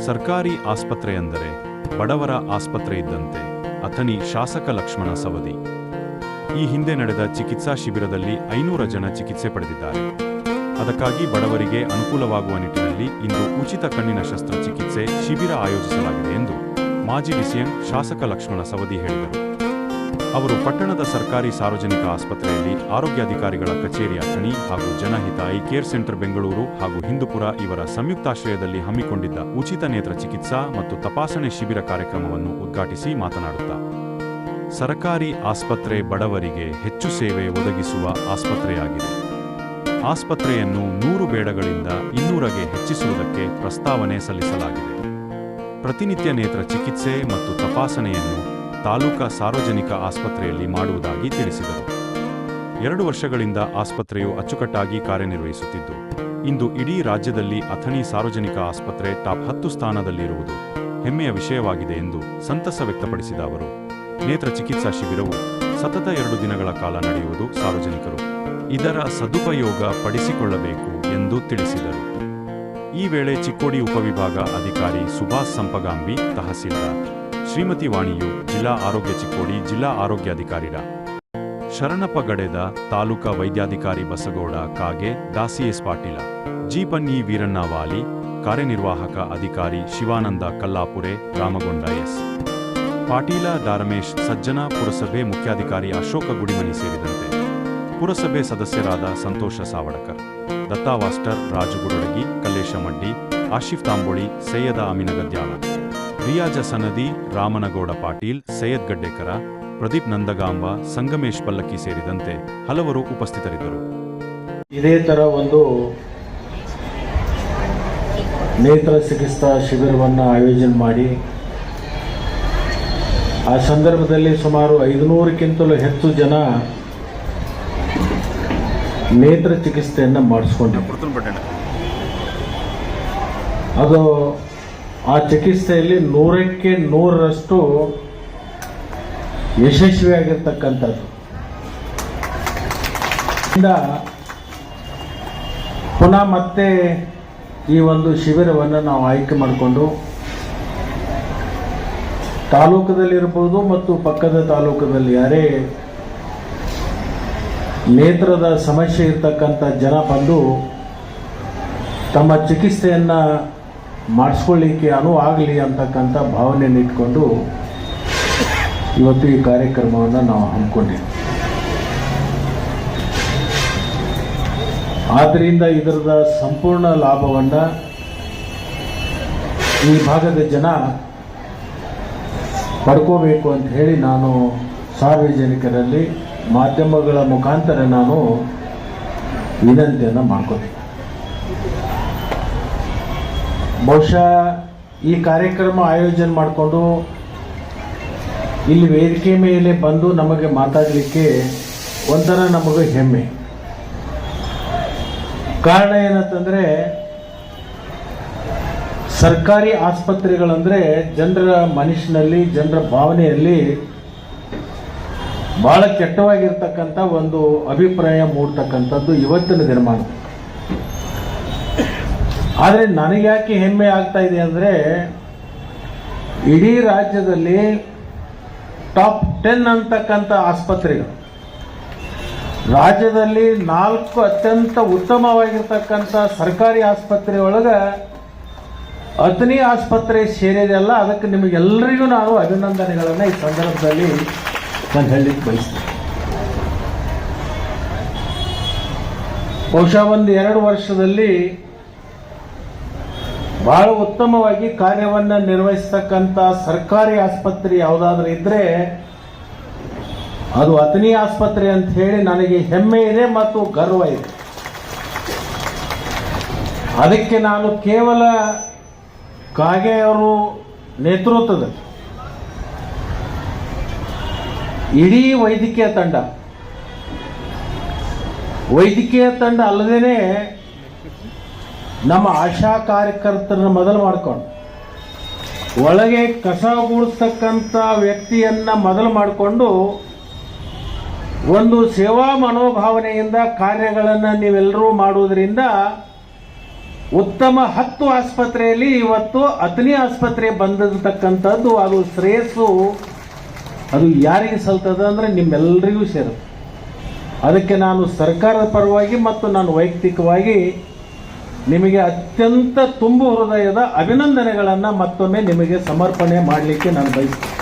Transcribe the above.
ಸರ್ಕಾರಿ ಆಸ್ಪತ್ರೆ ಎಂದರೆ ಬಡವರ ಆಸ್ಪತ್ರೆ ಇದ್ದಂತೆ ಅಥಣಿ ಶಾಸಕ ಲಕ್ಷ್ಮಣ ಸವದಿ. ಈ ಹಿಂದೆ ನಡೆದ ಚಿಕಿತ್ಸಾ ಶಿಬಿರದಲ್ಲಿ ಐನೂರ ಜನ ಚಿಕಿತ್ಸೆ ಪಡೆದಿದ್ದಾರೆ. ಅದಕ್ಕಾಗಿ ಬಡವರಿಗೆ ಅನುಕೂಲವಾಗುವ ನಿಟ್ಟಿನಲ್ಲಿ ಇಂದು ಉಚಿತ ಕಣ್ಣಿನ ಶಸ್ತ್ರಚಿಕಿತ್ಸೆ ಶಿಬಿರ ಆಯೋಜಿಸಲಾಗಿದೆ ಎಂದು ಮಾಜಿ ಡಿಸಿಎಂ ಶಾಸಕ ಲಕ್ಷ್ಮಣ ಸವದಿ ಹೇಳಿದರು. ಅವರು ಪಟ್ಟಣದ ಸರ್ಕಾರಿ ಸಾರ್ವಜನಿಕ ಆಸ್ಪತ್ರೆಯಲ್ಲಿ ಆರೋಗ್ಯಾಧಿಕಾರಿಗಳ ಕಚೇರಿ ಅಥಣಿ ಹಾಗೂ Janahita eye care center Bengaluru ಹಾಗೂ ಹಿಂದೂಪುರ ಇವರ ಸಂಯುಕ್ತಾಶ್ರಯದಲ್ಲಿ ಹಮ್ಮಿಕೊಂಡಿದ್ದ ಉಚಿತ ನೇತ್ರ ಚಿಕಿತ್ಸಾ ಮತ್ತು ತಪಾಸಣೆ ಶಿಬಿರ ಕಾರ್ಯಕ್ರಮವನ್ನು ಉದ್ಘಾಟಿಸಿ ಮಾತನಾಡುತ್ತಾ, ಸರಕಾರಿ ಆಸ್ಪತ್ರೆ ಬಡವರಿಗೆ ಹೆಚ್ಚು ಸೇವೆ ಒದಗಿಸುವ ಆಸ್ಪತ್ರೆಯಾಗಿದೆ. ಆಸ್ಪತ್ರೆಯನ್ನು ನೂರು ಬೇಡಗಳಿಂದ ಇನ್ನೂರಗೆ ಹೆಚ್ಚಿಸುವುದಕ್ಕೆ ಪ್ರಸ್ತಾವನೆ ಸಲ್ಲಿಸಲಾಗಿದೆ. ಪ್ರತಿನಿತ್ಯ ನೇತ್ರ ಚಿಕಿತ್ಸೆ ಮತ್ತು ತಪಾಸಣೆಯನ್ನು ತಾಲೂಕಾ ಸಾರ್ವಜನಿಕ ಆಸ್ಪತ್ರೆಯಲ್ಲಿ ಮಾಡುವುದಾಗಿ ತಿಳಿಸಿದರು. ಎರಡು ವರ್ಷಗಳಿಂದ ಆಸ್ಪತ್ರೆಯು ಅಚ್ಚುಕಟ್ಟಾಗಿ ಕಾರ್ಯನಿರ್ವಹಿಸುತ್ತಿದ್ದು, ಇಂದು ಇಡೀ ರಾಜ್ಯದಲ್ಲಿ ಅಥಣಿ ಸಾರ್ವಜನಿಕ ಆಸ್ಪತ್ರೆ ಟಾಪ್ ಹತ್ತು ಸ್ಥಾನದಲ್ಲಿರುವುದು ಹೆಮ್ಮೆಯ ವಿಷಯವಾಗಿದೆ ಎಂದು ಸಂತಸ ವ್ಯಕ್ತಪಡಿಸಿದ ಅವರು. ನೇತ್ರ ಚಿಕಿತ್ಸಾ ಶಿಬಿರವು ಸತತ ಎರಡು ದಿನಗಳ ಕಾಲ ನಡೆಯುವುದು ಸಾರ್ವಜನಿಕರು ಇದರ ಸದುಪಯೋಗ ಪಡಿಸಿಕೊಳ್ಳಬೇಕು ಎಂದು ತಿಳಿಸಿದರು. ಈ ವೇಳೆ ಚಿಕ್ಕೋಡಿ ಉಪವಿಭಾಗ ಅಧಿಕಾರಿ ಸುಭಾಷ್ ಸಂಪಗಾಂಬಿ ತಹಸೀಲ್ದಾರ್ ಶ್ರೀಮತಿ ವಾಣಿಯು ಜಿಲ್ಲಾ ಆರೋಗ್ಯ ಚಿಕ್ಕೋಡಿ ಜಿಲ್ಲಾ ಆರೋಗ್ಯಾಧಿಕಾರಿ ಶರಣಪ್ಪ ಗಡೆದ ತಾಲೂಕಾ ವೈದ್ಯಾಧಿಕಾರಿ ಬಸಗೌಡ ಕಾಗೆ ದಾಸಿಎಸ್ ಪಾಟೀಲ. ಜಿಪನ್ನಿ ವೀರಣ್ಣ ವಾಲಿ, ಕಾರ್ಯನಿರ್ವಾಹಕ ಅಧಿಕಾರಿ ಶಿವಾನಂದ ಕಲ್ಲಾಪುರೆ, ರಾಮಗೊಂಡ ಎಸ್. ಪಾಟೀಲ ದಾರಮೇಶ್ ಸಜ್ಜನ ಪುರಸಭೆ ಮುಖ್ಯಾಧಿಕಾರಿ ಅಶೋಕ ಗುಡಿಮನಿ ಸೇರಿದಂತೆ ಪುರಸಭೆ ಸದಸ್ಯರಾದ ಸಂತೋಷ ಸಾವಡಕರ್ ದತ್ತಾ ವಾಸ್ಟರ್ ರಾಜು ಕಲ್ಲೇಶ ಮಡ್ಡಿ ಆಶಿಫ್ ತಾಂಬೋಳಿ, ಸೈಯದ ಅಮಿನಗದ್ಯಾಳ ರಿಯಾಜ ಸನದಿ ರಾಮನಗೌಡ ಪಾಟೀಲ್ ಸೈಯದ್ ಗಡ್ಡೇಕರ ಪ್ರದೀಪ್ ನಂದಗಾಂಬ ಸಂಗಮೇಶ್ ಪಲ್ಲಕ್ಕಿ ಸೇರಿದಂತೆ ಹಲವರು ಉಪಸ್ಥಿತರಿದ್ದರು. ಇದೇ ತರ ಒಂದು ನೇತ್ರ ಚಿಕಿತ್ಸಾ ಶಿಬಿರವನ್ನು ಆಯೋಜನೆ ಮಾಡಿ ಆ ಸಂದರ್ಭದಲ್ಲಿ ಸುಮಾರು ಐದುನೂರಕ್ಕಿಂತಲೂ ಹೆಚ್ಚು ಜನ ನೇತ್ರ ಚಿಕಿತ್ಸೆಯನ್ನು ಮಾಡಿಸ್ಕೊಂಡಿದ್ರು ಅದು ಆ ಚಿಕಿತ್ಸೆಯಲ್ಲಿ ನೂರಕ್ಕೆ ನೂರರಷ್ಟು ಯಶಸ್ವಿಯಾಗಿರ್ತಕ್ಕಂಥದ್ದು. ಪುನಃ ಮತ್ತೆ ಈ ಒಂದು ಶಿಬಿರವನ್ನು ನಾವು ಆಯ್ಕೆ ಮಾಡಿಕೊಂಡು ತಾಲೂಕದಲ್ಲಿರ್ಬೋದು ಮತ್ತು ಪಕ್ಕದ ತಾಲೂಕದಲ್ಲಿ, ಯಾರೇ ನೇತ್ರದ ಸಮಸ್ಯೆ ಇರ್ತಕ್ಕಂಥ ಜನ ಬಂದು ತಮ್ಮ ಚಿಕಿತ್ಸೆಯನ್ನು ಮಾಡಿಸ್ಕೊಳ್ಳಿಕ್ಕೆ ಅನುವು ಆಗಲಿ ಅಂತಕ್ಕಂಥ ಭಾವನೆಯನ್ನು ಇಟ್ಕೊಂಡು ಇವತ್ತು ಈ ಕಾರ್ಯಕ್ರಮವನ್ನು ನಾವು ಹಮ್ಮಿಕೊಂಡಿದ್ದೀವಿ ಆದ್ದರಿಂದ ಇದರದ ಸಂಪೂರ್ಣ ಲಾಭವನ್ನು ಈ ಭಾಗದ ಜನ ಪಡ್ಕೋಬೇಕು ಅಂತ ಹೇಳಿ ನಾನು ಸಾರ್ವಜನಿಕರಲ್ಲಿ ಮಾಧ್ಯಮಗಳ ಮುಖಾಂತರ ನಾನು ವಿನಂತಿಯನ್ನು ಮಾಡ್ಕೋತೀನಿ ಬಹುಶಃ ಈ ಕಾರ್ಯಕ್ರಮ ಆಯೋಜನೆ ಮಾಡಿಕೊಂಡು ಇಲ್ಲಿ ವೇದಿಕೆ ಮೇಲೆ ಬಂದು ನಮಗೆ ಮಾತಾಡಲಿಕ್ಕೆ ಒಂಥರ ನಮಗೆ ಹೆಮ್ಮೆ. ಕಾರಣ ಏನಂತಂದರೆ, ಸರ್ಕಾರಿ ಆಸ್ಪತ್ರೆಗಳಂದರೆ ಜನರ ಮನುಷ್ಯನಲ್ಲಿ ಜನರ ಭಾವನೆಯಲ್ಲಿ ಭಾಳ ಕೆಟ್ಟವಾಗಿರ್ತಕ್ಕಂಥ ಒಂದು ಅಭಿಪ್ರಾಯ ಮೂಡ್ತಕ್ಕಂಥದ್ದು ಇವತ್ತಿನ ದಿನಮಾನ. ಆದರೆ ನನಗೆ ಯಾಕೆ ಹೆಮ್ಮೆ ಆಗ್ತಾ ಇದೆ ಅಂದರೆ ಇಡೀ ರಾಜ್ಯದಲ್ಲಿ ಟಾಪ್ ಟೆನ್ ಅಂತಕ್ಕಂಥ ಆಸ್ಪತ್ರೆಗಳು. ರಾಜ್ಯದಲ್ಲಿ ನಾಲ್ಕು ಅತ್ಯಂತ ಉತ್ತಮವಾಗಿರ್ತಕ್ಕಂಥ ಸರ್ಕಾರಿ ಆಸ್ಪತ್ರೆ ಒಳಗೆ ಅತ್ನಿ ಆಸ್ಪತ್ರೆ ಸೇರಿದೆಯಲ್ಲ ಅದಕ್ಕೆ ನಿಮಗೆಲ್ಲರಿಗೂ ನಾನು ಅಭಿನಂದನೆಗಳನ್ನು ಈ ಸಂದರ್ಭದಲ್ಲಿ ನಾನು ಹೇಳಲಿಕ್ಕೆ ಬಯಸ್ತೇನೆ. ಬಹುಶಃ ಒಂದು ಎರಡು ವರ್ಷದಲ್ಲಿ ಬಹಳ ಉತ್ತಮವಾಗಿ ಕಾರ್ಯವನ್ನು ನಿರ್ವಹಿಸ್ತಕ್ಕಂಥ ಸರ್ಕಾರಿ ಆಸ್ಪತ್ರೆ ಯಾವುದಾದ್ರೂ ಇದ್ರೆ ಅದು ಅತನಿ ಆಸ್ಪತ್ರೆ ಅಂತ ಹೇಳಿ ನನಗೆ ಹೆಮ್ಮೆ ಇದೆ ಮತ್ತು ಗರ್ವ ಇದೆ. ಅದಕ್ಕೆ ನಾನು ಕೇವಲ ಕಾಗೆ ಅವರು ನೇತೃತ್ವದ ಇಡೀ ವೈದ್ಯಕೀಯ ತಂಡ ವೈದ್ಯಕೀಯ ತಂಡ ಅಲ್ಲದೇನೆ ನಮ್ಮ ಆಶಾ ಕಾರ್ಯಕರ್ತರನ್ನ ಮೊದಲು ಮಾಡ್ಕೊಂಡು, ಒಳಗೆ ಕಸ ಗೂಡಿಸ್ತಕ್ಕಂಥ ವ್ಯಕ್ತಿಯನ್ನ ಮೊದಲು ಮಾಡಿಕೊಂಡು, ಒಂದು ಸೇವಾ ಮನೋಭಾವನೆಯಿಂದ ಕಾರ್ಯಗಳನ್ನು ನೀವೆಲ್ಲರೂ ಮಾಡುವುದರಿಂದ ಉತ್ತಮ ಹತ್ತು ಆಸ್ಪತ್ರೆಯಲ್ಲಿ ಇವತ್ತು ಅತನಿ ಆಸ್ಪತ್ರೆ ಬಂದಿರತಕ್ಕಂಥದ್ದು ಅದು ಶ್ರೇಯಸ್ಸು. ಅದು ಯಾರಿಗೆ ಸಲ್ತದೆ ಅಂದ್ರೆ ನಿಮ್ಮೆಲ್ಲರಿಗೂ ಸೇರುತ್ತೆ. ಅದಕ್ಕೆ ನಾನು ಸರ್ಕಾರದ ಪರವಾಗಿ ಮತ್ತು ನಾನು ವೈಯಕ್ತಿಕವಾಗಿ ನಿಮಗೆ ಅತ್ಯಂತ ತುಂಬು ಹೃದಯದ ಅಭಿನಂದನೆಗಳನ್ನು ಮತ್ತೊಮ್ಮೆ ನಿಮಗೆ ಸಮರ್ಪಣೆ ಮಾಡಲಿಕ್ಕೆ ನಾನು ಬಯಸ್ತೇನೆ.